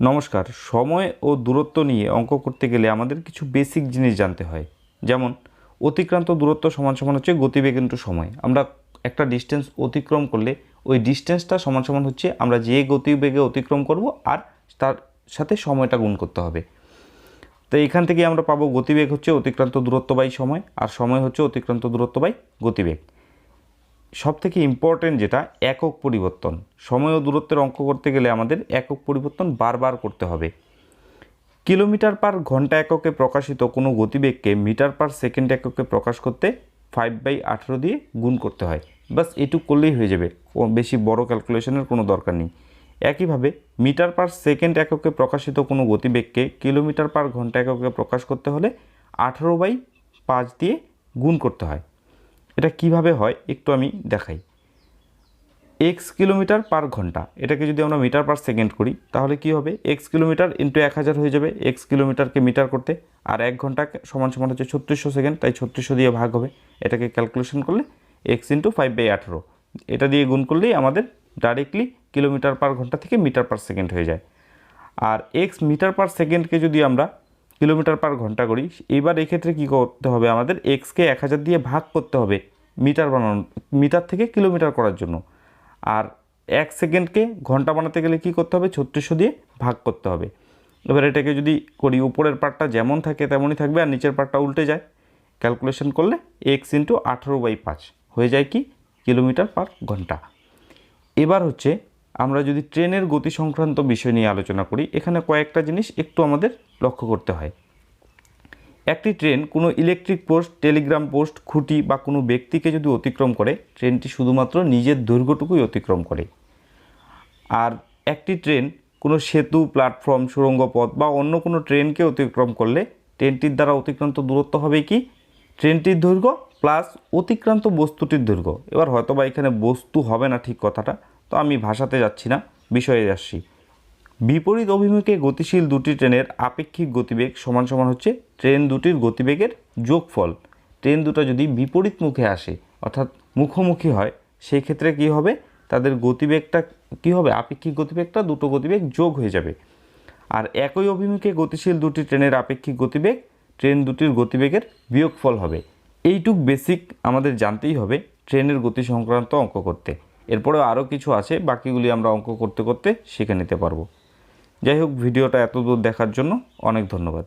নমস্কার, সময় ও দূরত্ব নিয়ে অঙ্ক করতে গেলে আমাদের কিছু বেসিক জিনিস জানতে হয়। যেমন, অতিক্রান্ত দূরত্ব সমান সমান হচ্ছে গতিবেগ ইন্টু সময়। আমরা একটা ডিস্টেন্স অতিক্রম করলে ওই ডিস্টেন্সটা সমান সমান হচ্ছে আমরা যে গতিবেগে অতিক্রম করব আর তার সাথে সময়টা গুণ করতে হবে। তো এখান থেকে আমরা পাবো গতিবেগ হচ্ছে অতিক্রান্ত দূরত্ব বাই সময় আর সময় হচ্ছে অতিক্রান্ত দূরত্ব বাই গতিবেগ। সব থেকে ইম্পর্টেন্ট যেটা, একক পরিবর্তন। সময় ও দূরত্বের অঙ্ক করতে গেলে আমাদের একক পরিবর্তন বারবার করতে হবে। কিলোমিটার পার ঘণ্টা এককে প্রকাশিত কোনো গতিবেগকে মিটার পার সেকেন্ড এককে প্রকাশ করতে ফাইভ বাই আঠেরো দিয়ে গুণ করতে হয়। বাস এটুক করলেই হয়ে যাবে। বেশি বড় ক্যালকুলেশনের কোনো দরকার নেই। একইভাবে, মিটার পার সেকেন্ড এককে প্রকাশিত কোনো গতিবেগকে কিলোমিটার পার ঘণ্টা এককে প্রকাশ করতে হলে আঠেরো বাই পাঁচ দিয়ে গুণ করতে হয়। এটা কীভাবে হয় একটু আমি দেখাই। এক্স কিলোমিটার পার ঘণ্টা, এটাকে যদি আমরা মিটার পার সেকেন্ড করি, তাহলে কি হবে? এক্স কিলোমিটার ইন্টু এক হাজার হয়ে যাবে এক্স কিলোমিটারকে মিটার করতে, আর এক ঘণ্টা সমান সমান হচ্ছে ছত্রিশশো সেকেন্ড, তাই ছত্রিশশো দিয়ে ভাগ হবে। এটাকে ক্যালকুলেশন করলে এক্স ইন্টু ফাইভ বাই আঠেরো। এটা দিয়ে গুণ করলেই আমাদের ডাইরেক্টলি কিলোমিটার পার ঘণ্টা থেকে মিটার পার সেকেন্ড হয়ে যায়। আর এক্স মিটার পার সেকেন্ডকে যদি আমরা কিলোমিটার পার ঘণ্টা করি। এবার এক্ষেত্রে কী করতে হবে? আমাদের এক্সকে এক হাজার দিয়ে ভাগ করতে হবে মিটার বানানো, মিটার থেকে কিলোমিটার করার জন্য। আর এক সেকেন্ডকে ঘণ্টা বানাতে গেলে কী করতে হবে? ছত্রিশশো দিয়ে ভাগ করতে হবে। এবার এটাকে যদি করি, উপরের পার্টটা যেমন থাকে তেমনই থাকবে, আর নিচের পার্টটা উল্টে যায়। ক্যালকুলেশন করলে এক্স ইন্টু আঠেরো বাই পাঁচ হয়ে যায় কি? কিলোমিটার পার ঘণ্টা। এবার হচ্ছে আমরা যদি ট্রেনের গতি সংক্রান্ত বিষয় নিয়ে আলোচনা করি, এখানে কয়েকটা জিনিস একটু আমাদের লক্ষ্য করতে হয়। একটি ট্রেন কোনো ইলেকট্রিক পোস্ট টেলিগ্রাম পোস্ট খুঁটি বা কোনো ব্যক্তিকে যদি অতিক্রম করে, ট্রেনটি শুধুমাত্র নিজের দৈর্ঘ্যটুকুই অতিক্রম করে। আর একটি ট্রেন কোনো সেতু প্ল্যাটফর্ম সুড়ঙ্গ পথ বা অন্য কোনো ট্রেনকে অতিক্রম করলে, ট্রেনটির দ্বারা অতিক্রান্ত দূরত্ব হবে কি? ট্রেনটির দৈর্ঘ্য প্লাস অতিক্রান্ত বস্তুটির দৈর্ঘ্য। এবার হয়তো বা এখানে বস্তু হবে না ঠিক কথাটা তো আমি ভাষাতে যাচ্ছি না, বিষয়ে যাচ্ছি। বিপরীত অভিমুখে গতিশীল দুটি ট্রেনের আপেক্ষিক গতিবেগ সমান সমান হচ্ছে ট্রেন দুটির গতিবেগের যোগফল। ট্রেন দুটো যদি বিপরীত মুখে আসে, অর্থাৎ মুখোমুখি হয় সেই ক্ষেত্রে কী হবে? তাদের গতিবেগটা কী হবে? আপেক্ষিক গতিবেগটা দুটো গতিবেগ যোগ হয়ে যাবে। আর একই অভিমুখে গতিশীল দুটি ট্রেনের আপেক্ষিক গতিবেগ, ট্রেন দুটির গতিবেগের বিয়োগফল হবে। এইটুক বেসিক আমাদের জানতেই হবে ট্রেনের গতি সংক্রান্ত অঙ্ক করতে। এরপরেও আরও কিছু আছে, বাকিগুলি আমরা অঙ্ক করতে করতে শিখে নিতে পারব। যাই হোক, ভিডিওটা এত দূর দেখার জন্য অনেক ধন্যবাদ।